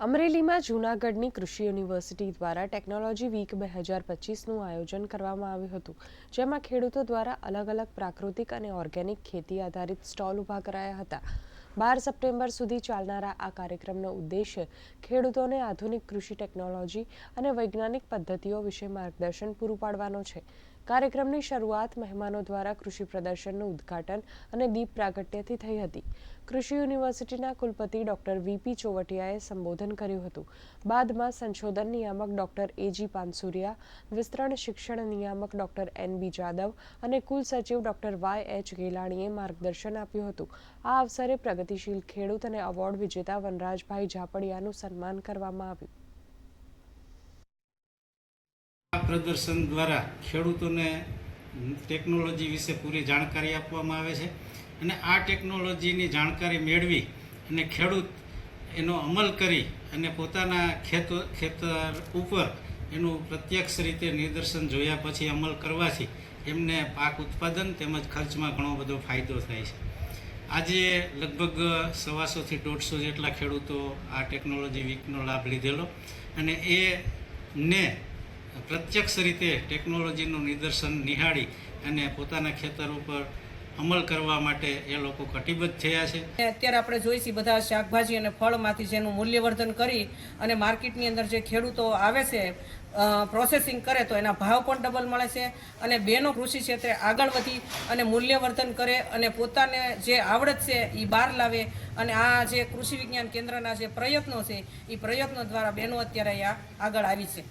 અમરેલીમાં જૂનાગઢની કૃષિ યુનિવર્સિટી દ્વારા ટેકનોલોજી વીક બે હજાર પચીસનું આયોજન કરવામાં આવ્યું હતું, જેમાં ખેડૂતો દ્વારા અલગ અલગ પ્રાકૃતિક અને ઓર્ગેનિક ખેતી આધારિત સ્ટોલ ઊભા કરાયા હતા. બાર સપ્ટેમ્બર સુધી ચાલનારા આ કાર્યક્રમનો ઉદ્દેશ્ય ખેડૂતોને આધુનિક કૃષિ ટેકનોલોજી અને વૈજ્ઞાનિક પદ્ધતિઓ વિશે માર્ગદર્શન પૂરું પાડવાનો છે. કાર્યક્રમની શરૂઆત મહેમાનો દ્વારા કૃષિ પ્રદર્શનનું ઉદ્ઘાટન અને દીપ પ્રાગટ્યથી થઈ હતી. કૃષિ યુનિવર્સિટીના કુલપતિ ડોક્ટર વીપી ચોવટિયાએ સંબોધન કર્યું હતું. બાદમાં સંશોધન નિયામક ડોક્ટર એજી પાનસુરિયા, વિસ્તરણ શિક્ષણ નિયામક ડોક્ટર એન બી જાદવ અને કુલ સચિવ ડોક્ટર વાય એચ ગેલાણીએ માર્ગદર્શન આપ્યું હતું. આ અવસરે પ્રગતિશીલ ખેડૂત અને એવોર્ડ વિજેતા વનરાજભાઈ ઝાપડિયાનું સન્માન કરવામાં આવ્યું આ પ્રદર્શન દ્વારા ખેડૂતોને ટેકનોલોજી વિશે પૂરી જાણકારી આપવામાં આવે છે અને આ ટેકનોલોજીની જાણકારી મેળવી અને ખેડૂત એનો અમલ કરી અને પોતાના ખેત, ખેતર ઉપર એનું પ્રત્યક્ષ રીતે નિદર્શન જોયા પછી અમલ કરવાથી એમને પાક ઉત્પાદન તેમજ ખર્ચમાં ઘણો બધો ફાયદો થાય છે. આજે લગભગ સવાસોથી દોઢસો જેટલા ખેડૂતો આ ટેકનોલોજી વીકનો લાભ લીધેલો અને એ ને પ્રત્યક્ષ રીતે ટેકનોલોજીનું નિદર્શન નિહાળી અને પોતાના ખેતર ઉપર અમલ કરવા માટે એ લોકો કટિબદ્ધ થયા છે. અત્યારે આપણે જોઈ છીએ બધા શાકભાજી અને ફળમાંથી જેનું મૂલ્યવર્ધન કરી અને માર્કેટની અંદર જે ખેડૂતો આવે છે પ્રોસેસિંગ કરે તો એના ભાવ પણ ડબલ મળે છે અને બેનો કૃષિ ક્ષેત્રે આગળ વધી અને મૂલ્યવર્ધન કરે અને પોતાને જે આવડત છે એ બહાર લાવે અને આ જે કૃષિ વિજ્ઞાન કેન્દ્રના જે પ્રયત્નો છે એ પ્રયત્નો દ્વારા બહેનો અત્યારે આગળ આવી છે.